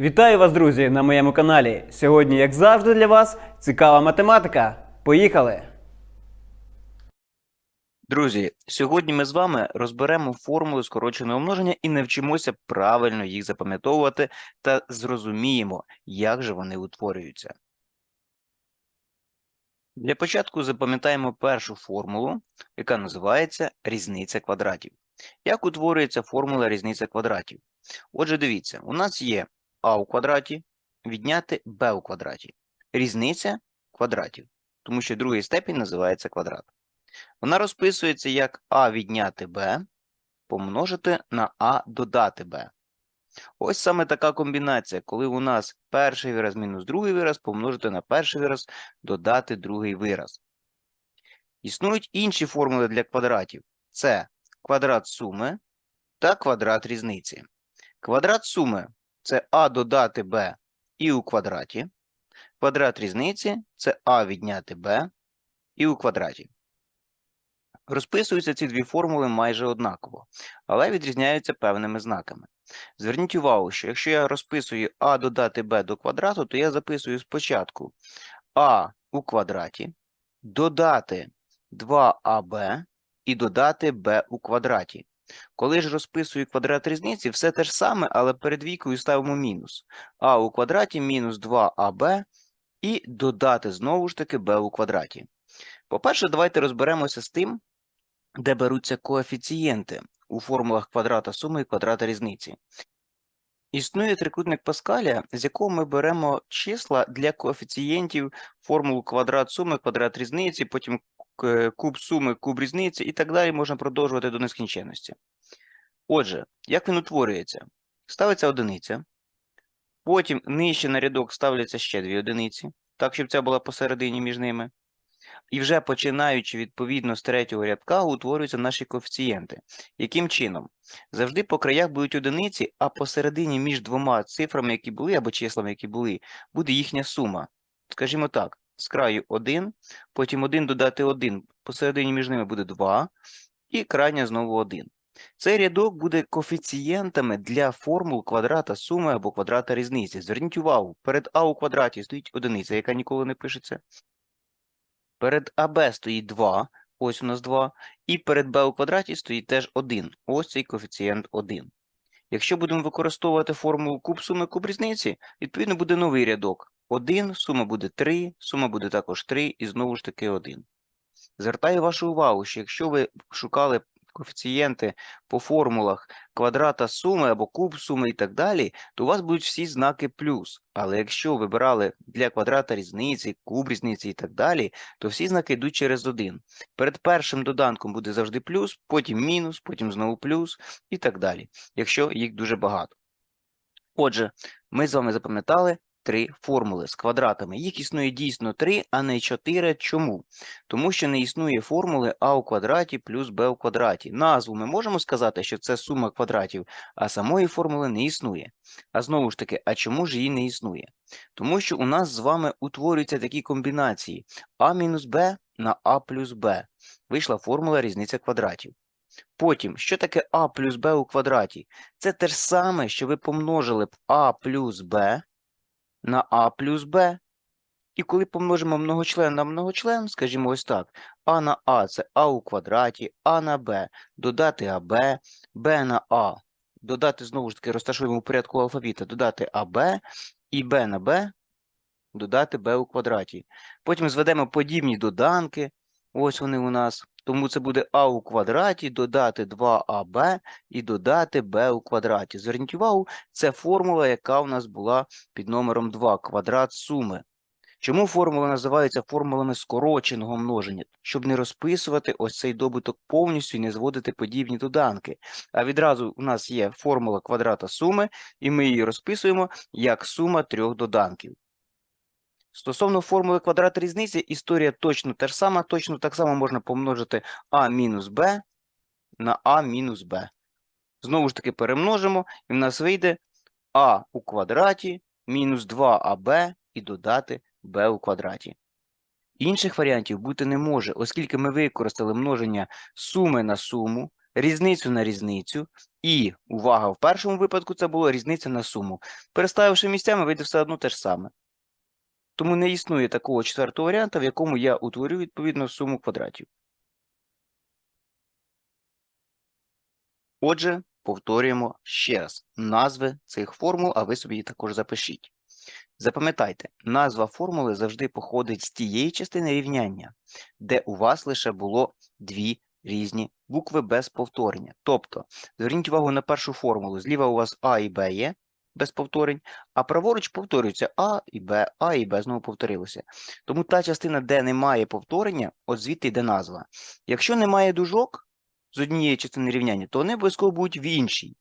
Вітаю вас, друзі, на моєму каналі. Сьогодні, як завжди, для вас цікава математика. Поїхали! Друзі, сьогодні ми з вами розберемо формули скороченого множення і навчимося правильно їх запам'ятовувати та зрозуміємо, як же вони утворюються. Для початку запам'ятаємо першу формулу, яка називається різниця квадратів. Як утворюється формула різниця квадратів? Отже, дивіться, у нас є а у квадраті відняти b у квадраті. Різниця квадратів, тому що другий степінь називається квадрат. Вона розписується як а відняти b помножити на а додати b. Ось саме така комбінація, коли у нас перший вираз мінус другий вираз помножити на перший вираз додати другий вираз. Існують інші формули для квадратів. Це квадрат суми та квадрат різниці. Квадрат суми – це а додати b і у квадраті. Квадрат різниці – це а відняти b і у квадраті. Розписуються ці дві формули майже однаково, але відрізняються певними знаками. Зверніть увагу, що якщо я розписую а додати b до квадрату, то я записую спочатку а у квадраті, додати 2аб і додати b у квадраті. Коли ж розписую квадрат різниці, все те ж саме, але перед вікою ставимо мінус. а у квадраті мінус 2аб і додати знову ж таки b у квадраті. По-перше, давайте розберемося з тим, де беруться коефіцієнти у формулах квадрата суми і квадрата різниці. Існує трикутник Паскаля, з якого ми беремо числа для коефіцієнтів формул квадрат суми, квадрат різниці, потім куб суми, куб різниці і так далі можна продовжувати до нескінченності. Отже, як він утворюється? Ставиться одиниця, потім нижче на рядок ставляться ще дві одиниці, так, щоб ця була посередині між ними. І вже починаючи відповідно з третього рядка утворюються наші коефіцієнти. Яким чином? Завжди по краях будуть одиниці, а посередині між двома цифрами, які були, або числами, які були, буде їхня сума. Скажімо так, з краю 1, потім 1 додати 1, посередині між ними буде 2, і крайня знову 1. Цей рядок буде коефіцієнтами для формул квадрата суми або квадрата різниці. Зверніть увагу, перед а у квадраті стоїть одиниця, яка ніколи не пишеться. Перед АБ стоїть 2, ось у нас 2, і перед Б у квадраті стоїть теж 1, ось цей коефіцієнт 1. Якщо будемо використовувати формулу куб суми куб різниці, відповідно буде новий рядок. 1, сума буде 3, сума буде також 3 і знову ж таки 1. Звертаю вашу увагу, що якщо ви шукали коефіцієнти по формулах квадрата суми або куб суми і так далі, то у вас будуть всі знаки плюс. Але якщо ви брали для квадрата різниці, куб різниці і так далі, то всі знаки йдуть через один. Перед першим доданком буде завжди плюс, потім мінус, потім знову плюс і так далі, якщо їх дуже багато. Отже, ми з вами запам'ятали три формули з квадратами. Їх існує дійсно три, а не чотири. Чому? Тому що не існує формули а у квадраті плюс b у квадраті. Назву ми можемо сказати, що це сума квадратів, а самої формули не існує. А знову ж таки, а чому ж її не існує? Тому що у нас з вами утворюються такі комбінації а мінус b на а плюс b. Вийшла формула різниця квадратів. Потім, що таке а плюс b у квадраті? Це те ж саме, що ви помножили б а плюс b на а плюс b. І коли помножимо многочлен на многочлен, скажімо ось так, а на а це а у квадраті, а на b додати аб, b на а, додати знову ж таки розташуємо у порядку алфавіта, додати аб і b на b додати b у квадраті. Потім зведемо подібні доданки, ось вони у нас, тому це буде а у квадраті, додати 2аб і додати b у квадраті. Зверніть увагу, це формула, яка у нас була під номером 2, квадрат суми. Чому формули називаються формулами скороченого множення? Щоб не розписувати ось цей добуток повністю і не зводити подібні доданки. А відразу у нас є формула квадрата суми, і ми її розписуємо як сума трьох доданків. Стосовно формули квадрата різниці, історія точно та ж сама, точно так само можна помножити а мінус b на а мінус b. Знову ж таки перемножимо, і в нас вийде а у квадраті мінус 2аб і додати b у квадраті. Інших варіантів бути не може, оскільки ми використали множення суми на суму, різницю на різницю, і, увага, в першому випадку це було різниця на суму. Переставивши місцями, вийде все одно те ж саме. Тому не існує такого четвертого варіанта, в якому я утворю відповідно суму квадратів. Отже, повторюємо ще раз назви цих формул, а ви собі їх також запишіть. Запам'ятайте, назва формули завжди походить з тієї частини рівняння, де у вас лише було дві різні букви без повторення. Тобто, зверніть увагу на першу формулу. Зліва у вас А і Б є без повторень, а праворуч повторюється А і Б, А і Б знову повторилося. Тому та частина, де немає повторення, от звідти йде назва. Якщо немає дужок з однієї частини рівняння, то вони обов'язково будуть в іншій.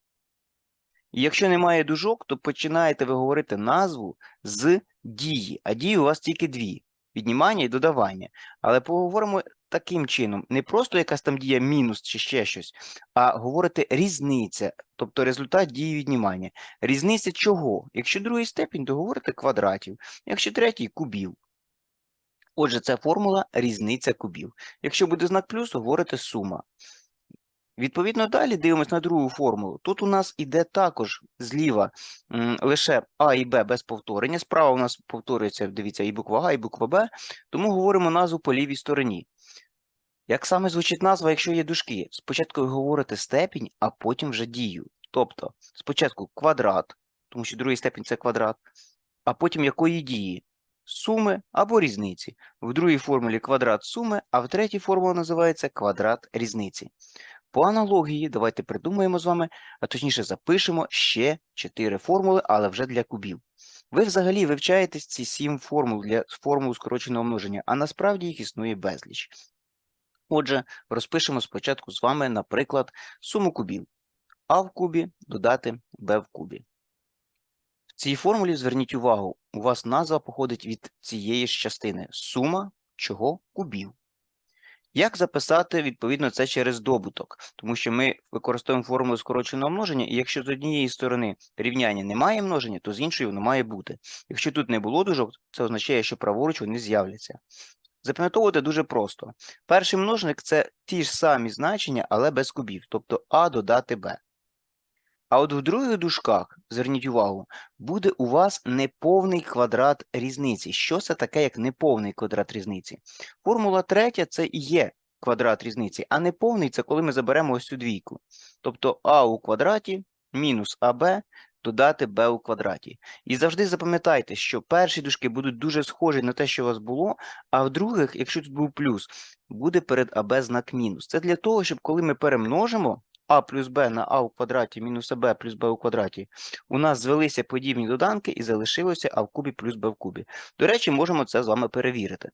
І якщо немає дужок, то починаєте ви говорити назву з дії, а дії у вас тільки дві віднімання і додавання. Але поговоримо таким чином: не просто якась там дія мінус чи ще щось, а говорити різниця, тобто результат дії віднімання. Різниця чого? Якщо другий степінь, то говорите квадратів, якщо третій кубів. Отже, це формула різниця кубів. Якщо буде знак плюс, говорите сума. Відповідно, далі дивимося на другу формулу. Тут у нас іде також зліва лише А і Б без повторення. Справа у нас повторюється, дивіться, і буква А, і буква Б, тому говоримо назву по лівій стороні. Як саме звучить назва, якщо є дужки? Спочатку ви говорите степінь, а потім вже дію. Тобто, спочатку квадрат, тому що другий степінь це квадрат, а потім якої дії? Суми або різниці. В другій формулі квадрат суми, а в третій формула називається квадрат різниці. По аналогії, давайте придумаємо з вами, а точніше запишемо ще 4 формули, але вже для кубів. Ви взагалі вивчаєте ці 7 формул для формул скороченого множення, а насправді їх існує безліч. Отже, розпишемо спочатку з вами, наприклад, суму кубів. А в кубі додати Б в кубі. В цій формулі зверніть увагу, у вас назва походить від цієї ж частини. Сума чого кубів. Як записати, відповідно, це через добуток, тому що ми використовуємо формулу скороченого множення, і якщо з однієї сторони рівняння немає множення, то з іншої воно має бути. Якщо тут не було дужок, це означає, що праворуч вони з'являться. Запам'ятовувати дуже просто. Перший множник це ті ж самі значення, але без кубів, тобто А додати Б. А от в других дужках, зверніть увагу, буде у вас неповний квадрат різниці. Що це таке, як неповний квадрат різниці? Формула третя це і є квадрат різниці, а неповний це коли ми заберемо ось цю двійку. Тобто а у квадраті мінус АБ додати Б у квадраті. І завжди запам'ятайте, що перші дужки будуть дуже схожі на те, що у вас було, а в других, якщо тут був плюс, буде перед АБ знак мінус. Це для того, щоб коли ми перемножимо а плюс Б на А у квадраті мінус АБ плюс Б у квадраті, у нас звелися подібні доданки і залишилося А в кубі плюс Б в кубі. До речі, можемо це з вами перевірити.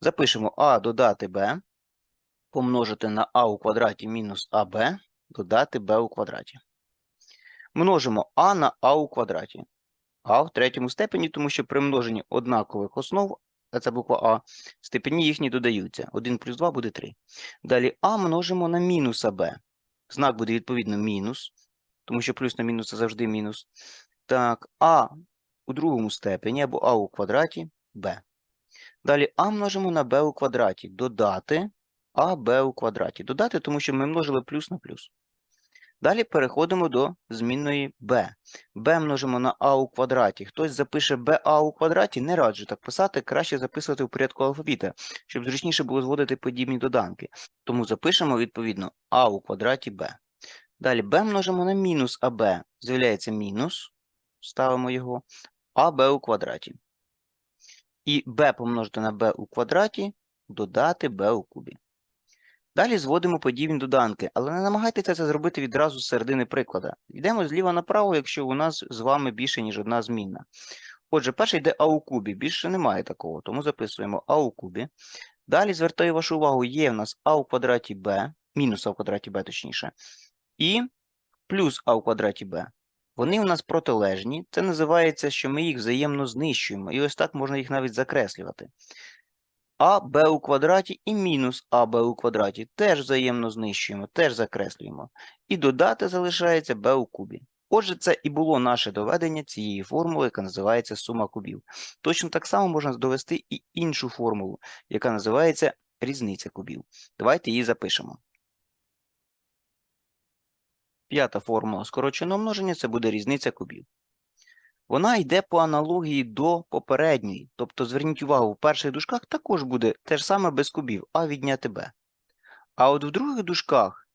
Запишемо А додати Б, помножити на А у квадраті мінус АБ, додати Б у квадраті. Множимо А на А у квадраті. А в третьому степені, тому що при множенні однакових основ, а це буква А, степені їхні додаються. 1 плюс 2 буде 3. Далі А множимо на мінус АБ. Знак буде відповідно мінус, тому що плюс на мінус це завжди мінус. Так, А у другому степені або А у квадраті Б. Далі А множимо на Б у квадраті. Додати А Б у квадраті. Додати, тому що ми множили плюс на плюс. Далі переходимо до змінної b. b множимо на а у квадраті. Хтось запише ba у квадраті, не раджу так писати, краще записувати в порядку алфавіта, щоб зручніше було зводити подібні доданки. Тому запишемо, відповідно, а у квадраті b. Далі b множимо на мінус аб. З'являється мінус, ставимо його, аб у квадраті. І b помножити на b у квадраті, додати b у кубі. Далі зводимо подібні доданки, але не намагайтеся це зробити відразу з середини приклада. Йдемо зліва направо, якщо у нас з вами більше, ніж одна змінна. Отже, перший йде А у кубі, більше немає такого, тому записуємо А у кубі. Далі звертаю вашу увагу, є в нас А у квадраті Б, мінус А у квадраті Б, точніше, і плюс А у квадраті Б. Вони у нас протилежні, це називається, що ми їх взаємно знищуємо, і ось так можна їх навіть закреслювати. АБ у квадраті і мінус АБ у квадраті теж взаємно знищуємо, теж закреслюємо. І додати залишається b у кубі. Отже, це і було наше доведення цієї формули, яка називається сума кубів. Точно так само можна довести і іншу формулу, яка називається різниця кубів. Давайте її запишемо. П'ята формула скороченого множення це буде різниця кубів. Вона йде по аналогії до попередньої. Тобто, зверніть увагу, в перших дужках також буде те ж саме без кубів, а відняти b. А от в других дужках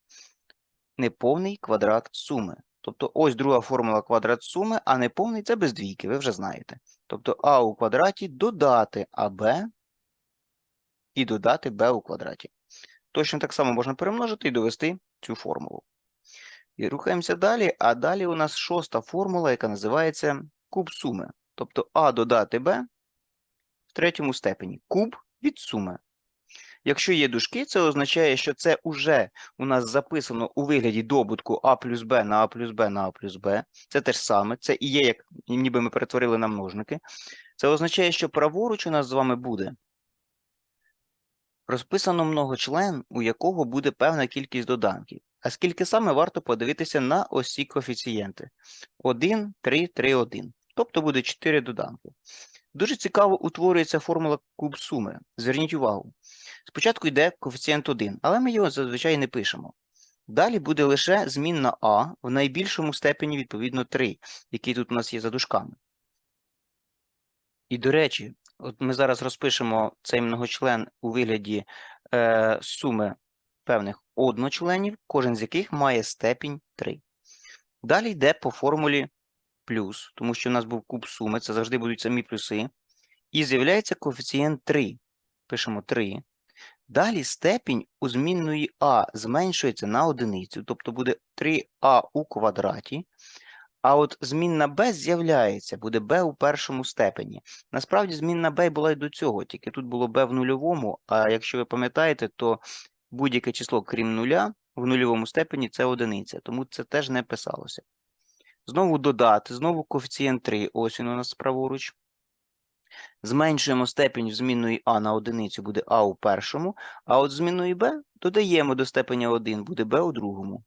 неповний квадрат суми. Тобто ось друга формула квадрат суми, а неповний це без двійки, ви вже знаєте. Тобто а у квадраті додати аб і додати b у квадраті. Точно так само можна перемножити і довести цю формулу. І рухаємося далі, а далі у нас шоста формула, яка називається куб суми. Тобто а додати b в третьому степені. Куб від суми. Якщо є дужки, це означає, що це вже у нас записано у вигляді добутку а плюс b на а плюс b на а плюс b. Це те ж саме, це і є, як ніби ми перетворили на множники. Це означає, що праворуч у нас з вами буде розписано многочлен, у якого буде певна кількість доданків. А скільки саме варто подивитися на ось ці коефіцієнти? 1, 3, 3, 1. Тобто буде 4 доданки. Дуже цікаво утворюється формула куб суми. Зверніть увагу. Спочатку йде коефіцієнт 1, але ми його зазвичай не пишемо. Далі буде лише змінна а в найбільшому степені, відповідно, 3, який тут у нас є за дужками. І, до речі, от ми зараз розпишемо цей многочлен у вигляді е, суми певних одночленів, кожен з яких має степінь 3. Далі йде по формулі плюс, тому що у нас був куб суми, це завжди будуть самі плюси. І з'являється коефіцієнт 3. Пишемо 3. Далі степінь у змінної а зменшується на одиницю, тобто буде 3а у квадраті. А от змінна b з'являється, буде b у першому степені. Насправді змінна b була й до цього, тільки тут було b в нульовому, а якщо ви пам'ятаєте, то будь-яке число, крім нуля, в нульовому степені це одиниця, тому це теж не писалося. Знову додати, знову коефіцієнт 3, ось він у нас праворуч. Зменшуємо степень змінної а на одиницю, буде а у першому, а от змінної b додаємо до степеня 1, буде b у другому.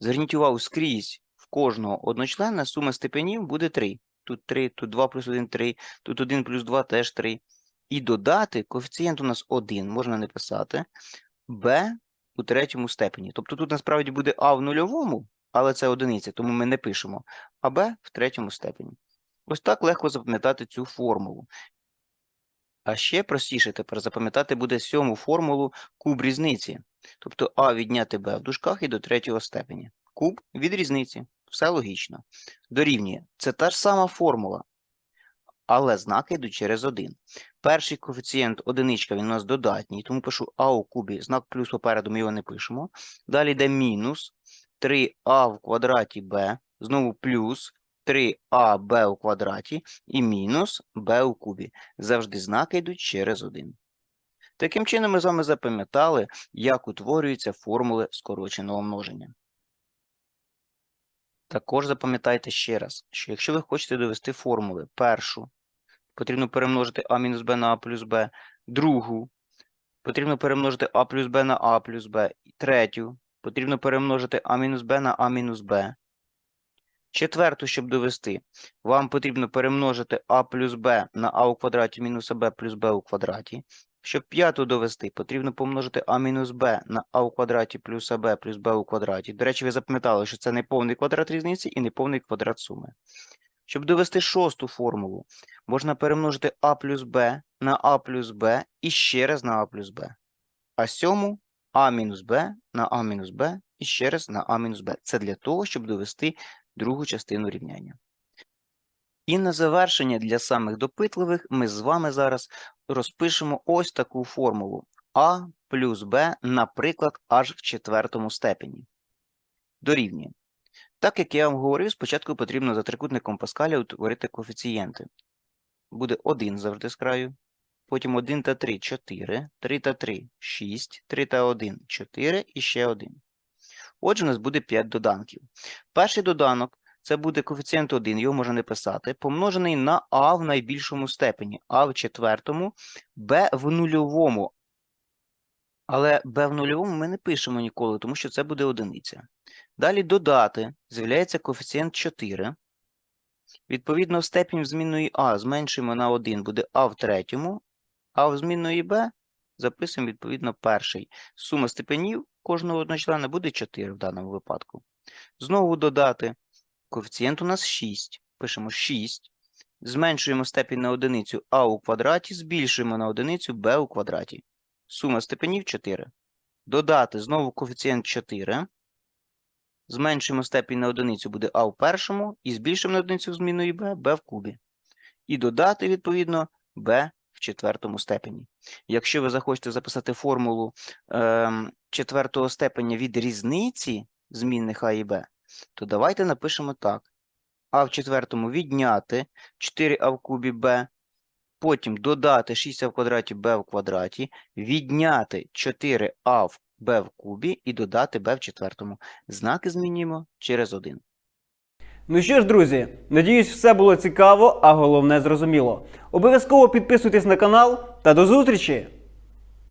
Зверніть увагу, скрізь в кожного одночлена сума степенів буде 3. Тут 3, тут 2 плюс 1 – 3, тут 1 плюс 2 теж 3. І додати коефіцієнт у нас 1, можна не писати, b у третьому степені. Тобто тут насправді буде а в нульовому, але це одиниця, тому ми не пишемо, а b в третьому степені. Ось так легко запам'ятати цю формулу. А ще простіше тепер запам'ятати буде сьому формулу куб різниці. Тобто а відняти b в дужках і до третього степені. Куб від різниці. Все логічно. Дорівнює. Це та ж сама формула, але знаки йдуть через один. Перший коефіцієнт одиничка, він у нас додатній, тому пишу а у кубі, знак плюс попереду ми його не пишемо. Далі йде мінус 3а в квадраті b, знову плюс 3аб у квадраті і мінус b у кубі. Завжди знаки йдуть через один. Таким чином ми з вами запам'ятали, як утворюються формули скороченого множення. Також запам'ятайте ще раз, що якщо ви хочете довести формули першу, потрібно перемножити а мінус b на а плюс b, другу, потрібно перемножити а плюс b на а плюс і третю, потрібно перемножити а мінус b на а мінус b. Четверту, щоб довести, вам потрібно перемножити а плюс b на а у квадраті мінус аб плюс b у квадраті. Щоб п'яту довести, потрібно помножити а мінус b на а у квадраті плюс аб плюс b у квадраті. До речі, ви запам'ятали, що це не повний квадрат різниці і не повний квадрат суми. Щоб довести шосту формулу, можна перемножити а плюс b на а плюс b і ще раз на а плюс b. А сьому а мінус b на а мінус b і ще раз на а мінус b. Це для того, щоб довести другу частину рівняння. І на завершення для самих допитливих ми з вами зараз розпишемо ось таку формулу а плюс b, наприклад, аж в четвертому степені. Дорівнює. Так як я вам говорив, спочатку потрібно за трикутником Паскаля утворити коефіцієнти. Буде 1 завжди з краю, потім 1 та 3 – 4, 3 та 3 – 6, 3 та 1 – 4 і ще 1. Отже, у нас буде 5 доданків. Перший доданок це буде коефіцієнт 1, його можна не писати, помножений на а в найбільшому степені, а в четвертому, b в нульовому. Але b в нульовому ми не пишемо ніколи, тому що це буде одиниця. Далі додати, з'являється коефіцієнт 4. Відповідно, степінь змінної а зменшуємо на 1, буде а в третьому, а в змінної b записуємо відповідно перший. Сума степенів кожного одночлена буде 4 в даному випадку. Знову додати. Коефіцієнт у нас 6. Пишемо 6. Зменшуємо степінь на одиницю а у квадраті, збільшуємо на одиницю b у квадраті. Сума степенів 4. Додати знову коефіцієнт 4. Зменшуємо степінь на одиницю буде а в першому і збільшуємо на одиницю зміною b, b в кубі. І додати, відповідно, в четвертому степені. Якщо ви захочете записати формулу ем, четвертого степеня від різниці змінних а і b, то давайте напишемо так. а в четвертому відняти 4а в кубі b, потім додати 6а в квадраті b в квадраті, відняти 4а в b в кубі і додати b в четвертому. Знаки змінюємо через 1. Ну що ж, друзі, надіюсь, все було цікаво, а головне зрозуміло. Обов'язково підписуйтесь на канал та до зустрічі!